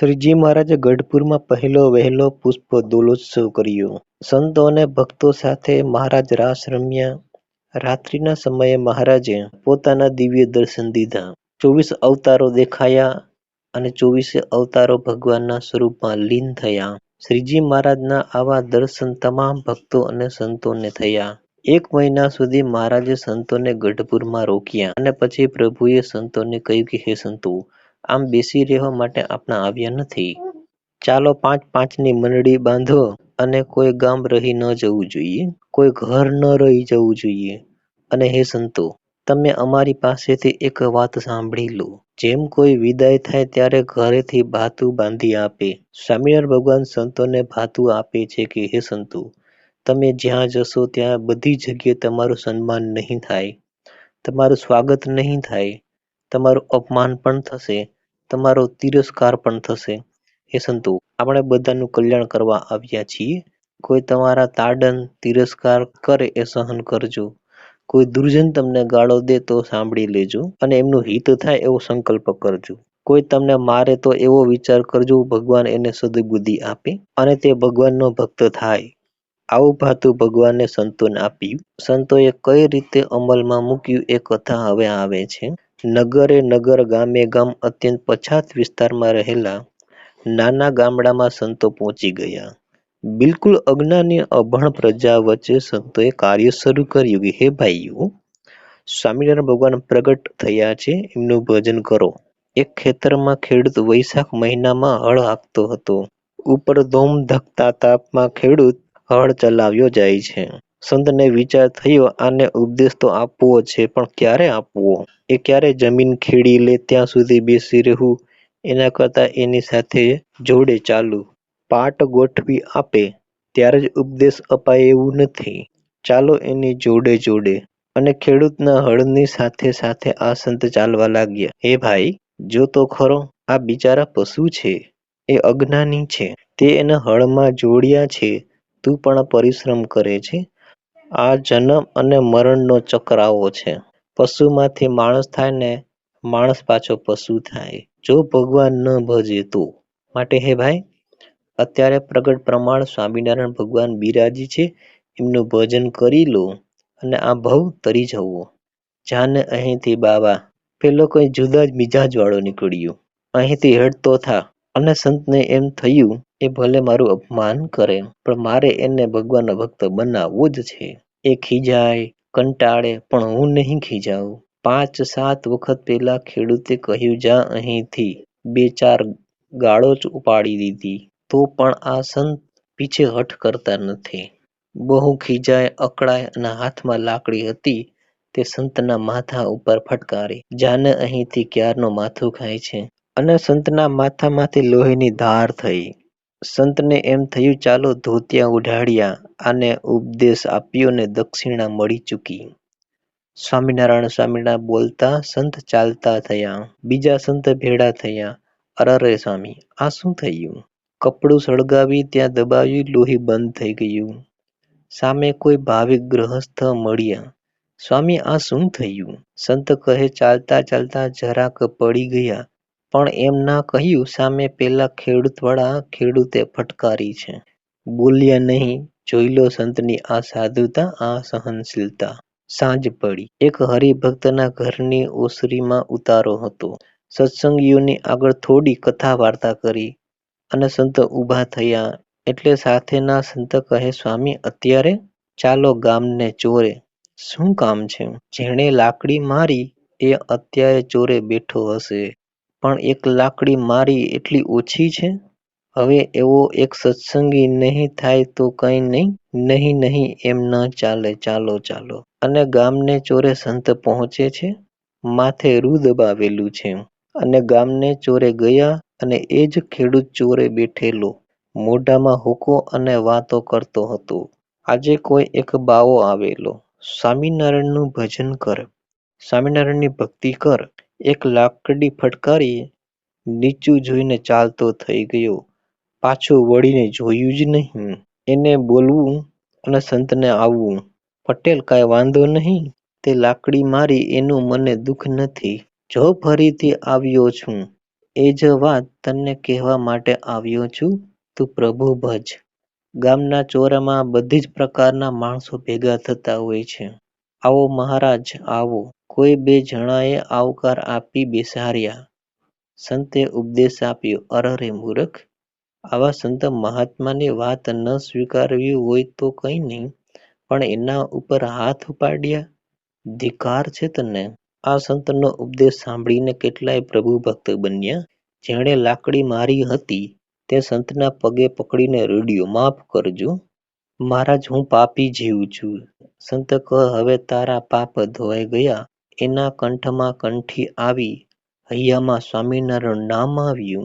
શ્રીજી મહારાજે ગઢપુરમાં પહેલો વહેલો પુષ્પ દોલોત્સવ કર્યો. સંતો અને ભક્તો સાથે મહારાજ રાસ રમ્યા. રાત્રિના સમયે મહારાજે પોતાના દિવ્ય દર્શન દીધા. ચોવીસ અવતારો દેખાયા અને ચોવીસે અવતારો ભગવાનના સ્વરૂપમાં લીન થયા. શ્રીજી મહારાજના આવા દર્શન તમામ ભક્તો અને સંતોને થયા. એક મહિના સુધી મહારાજે સંતોને ગઢપુરમાં રોક્યા અને પછી પ્રભુએ સંતોને કહ્યું કે, હે સંતો આમ બેસી રહેવા માટે આપણા આવ્યા નથી. ચાલો પાંચ પાંચની મંડળી બાંધો અને કોઈ ગામ રહી ન જવું જોઈએ, કોઈ ઘર ન રહી જવું જોઈએ. અને હે સંતો તમે અમારી પાસેથી એક વાત સાંભળી લો. જેમ કોઈ વિદાય થાય ત્યારે ઘરેથી ભાતું બાંધી આપે. સ્વામિનારાયણ ભગવાન સંતોને ભાતું આપે છે કે હે સંતો તમે જ્યાં જશો ત્યાં બધી જગ્યાએ તમારું સન્માન નહીં થાય, તમારું સ્વાગત નહીં થાય, તમારું અપમાન પણ થશે, તમારો તિરસ્કાર પણ થશે. હે સંતો, આપણે બધાનું કલ્યાણ કરવા આવ્યા છીએ. કોઈ તમારા તાડન તિરસ્કાર કરે એ સહન કરજો. કોઈ દુર્જન તમને ગાળો દે તો સાંભળી લેજો અને એમનું હિત થાય એવો સંકલ્પ કરજો. કોઈ તમને મારે તો એવો વિચાર કરજો, ભગવાન એને સદબુદ્ધિ આપે અને તે ભગવાનનો ભક્ત થાય. આવું ભાતું ભગવાને સંતોને આપ્યું. સંતોએ કઈ રીતે અમલમાં મૂક્યું એ કથા હવે આવે છે. નગરે નગર, ગામે ગામ અત્યંત પછાત વિસ્તારમાં રહેલા નાના ગામડામાં સંતો પહોંચી ગયા. બિલકુલ અજ્ઞાની અભણ પ્રજા વચ્ચે સંતોએ કાર્ય શરૂ કર્યું કે, હે ભાઈઓ, સ્વામિનારાયણ ભગવાન પ્રગટ થયા છે, એમનું ભજન કરો. એક ખેતરમાં ખેડૂત વૈશાખ મહિનામાં હળ હાંકતો હતો. ઉપર ધોમ ધકતા તાપમાં ખેડૂત હળ ચલાવ્યો જાય છે. સંતને વિચાર થયો, આને ઉપદેશ તો આપવો છે, પણ ક્યારે આપવો? એ ક્યારે જમીન ખેડી લે, ત્યાં સુધી બેસી રહેવું એના કરતાં એની સાથે જોડે ચાલુ પાટ ગોઠવી આપે, ત્યારે જ ઉપદેશ અપાય એવું નથી. ચાલો એની જોડે જોડે અને ખેડૂતના હળની સાથે સાથે આ સંત ચાલવા લાગ્યા. હે ભાઈ, જો તો ખરો, આ બિચારા પશુ છે. એ અજ્ઞાની છે. તે એના હળમાં જોડ્યા છે તું પણ પરિશ્રમ કરે છે. આ જન્મ અને મરણનો ચક્રાવો છે. પશુમાંથી માણસ થાય ને માણસ પાછો પશુ થાય. જો ભગવાન ન ભજે તો. માટે હે ભાઈ, અત્યારે પ્રગટ પ્રમાણ સ્વામિનારાયણ ભગવાન બિરાજી છે એમનું ભજન કરી લો અને આ ભવ તરી જવો. જાને અહીંથી બાવા, પેલો કોઈ જુદા જ મિજાજ વાળો નીકળ્યો. અહીંથી હેડતો થા અને સંતને એમ થયું એ ભલે મારું અપમાન કરે પણ મારે એને ભગવાનનો ભક્ત બનાવવો જ છે. એ ખીજાય, કંટાળે પણ હું નહીં ખીજાઉં. પાંચ સાત વખત પેલા ખેડૂતે કહ્યું જા અહીંથી બે ચાર ગાળો જ ઉપાડી દીધી તો પણ આ સંત પીછે હઠ કરતા નથી. બહુ ખીજાય, અકળાય અને હાથમાં લાકડી હતી તે સંતના માથા ઉપર ફટકારી. જાને અહીંથી ક્યારનો માથું ખાય છે. અને સંતના માથામાંથી લોહીની ધાર થઈ. સંતને એમ થયું, ચાલો ધોતિયા ઉઢાડ્યા આને ઉપદેશ આપ્યો ને દક્ષિણા મળી ચૂકી. સ્વામિનારાયણ સ્વામિનારાયણ બોલતા સંત ચાલતા થયા. બીજા સંત ભેડા થયા. અરરે સ્વામી, આ શું થયું? કપડું સળગાવી ત્યાં દબાવ્યું લોહી બંધ થઈ ગયું. સામે કોઈ ભાવિક ગ્રહસ્થ મળ્યા. સ્વામી, આ શું થયું? સંત કહે, ચાલતા ચાલતા જરાક પડી ગયા પણ એમ ના કહ્યું, સામે પેલા ખેડૂતવાળા ખેડૂતે ફટકારી છે. બોલ્યા નહીં, જોઈ લો સંતની આ સાધુતા, આ સહનશીલતા. સાંજ પડી. એક હરિભક્તના ઘરની ઓસરીમાં ઉતારો હતો. સત્સંગીઓની આગળ થોડી કથા વાર્તા કરી અને સંત ઊભા થયા એટલે સાથેના સંત કહે, સ્વામી, અત્યારે ચાલો ગામને ચોરે. શું કામ છે? જેણે લાકડી મારી, એ અત્યારે ચોરે બેઠો હશે પણ એક લાકડી મારી એટલી ઓછી છે? હવે એવો એક સત્સંગી નહીં થાય તો કંઈ નહીં? નહીં નહીં એમ ન ચાલે ચાલો ચાલો. અને ગામને ચોરે સંત પહોંચે છે. માથે રૂ દબાવેલું છે અને ગામને ચોરે ગયા અને એ જ ખેડૂત ચોરે બેઠેલો મોઢામાં હુકો અને વાતો કરતો હતો. આજે કોઈ એક બાવો આવેલો. સ્વામિનારાયણનું ભજન કર, સ્વામિનારાયણની ભક્તિ કર. એક લાકડી ફટકારી નીચું જોઈને ચાલતો થઈ ગયો. પાછો વળીને જોયું જ નહીં. એને બોલવું અને સંતને આવવું. પટેલ કાંઈ વાંધો નહીં. તે લાકડી મારી એનું મને દુઃખ નથી. જો ફરીથી આવ્યો છું, એ જ વાત તને કહેવા માટે આવ્યો છું તું પ્રભુ ભજ ગામના ચોરામાં બધી જ પ્રકારના માણસો ભેગા થતા હોય છે આવો મહારાજ, આવો કોઈ બે જણાએ આવકાર આપી બેસાડ્યા. સંતે ઉપદેશ આપ્યો અરરે મૂરખ, આવા સંત મહાત્માની વાત ન સ્વીકારવી હોય તો કંઈ નહીં, પણ એના ઉપર હાથ ઉપાડ્યા. ધિકાર છે તને. આ સંતનો ઉપદેશ સાંભળીને કેટલાય પ્રભુ ભક્ત બન્યા. જેણે લાકડી મારી હતી, તે સંતના પગે પકડીને રડ્યો, માફ કરજો, મહારાજ, હું પાપી જીવ છું. સંત કહ, હવે તારા પાપ ધોવાઈ ગયા એના કંઠમાં કંઠી આવી હૈયામાં સ્વામિનારાયણ નામ આવ્યું.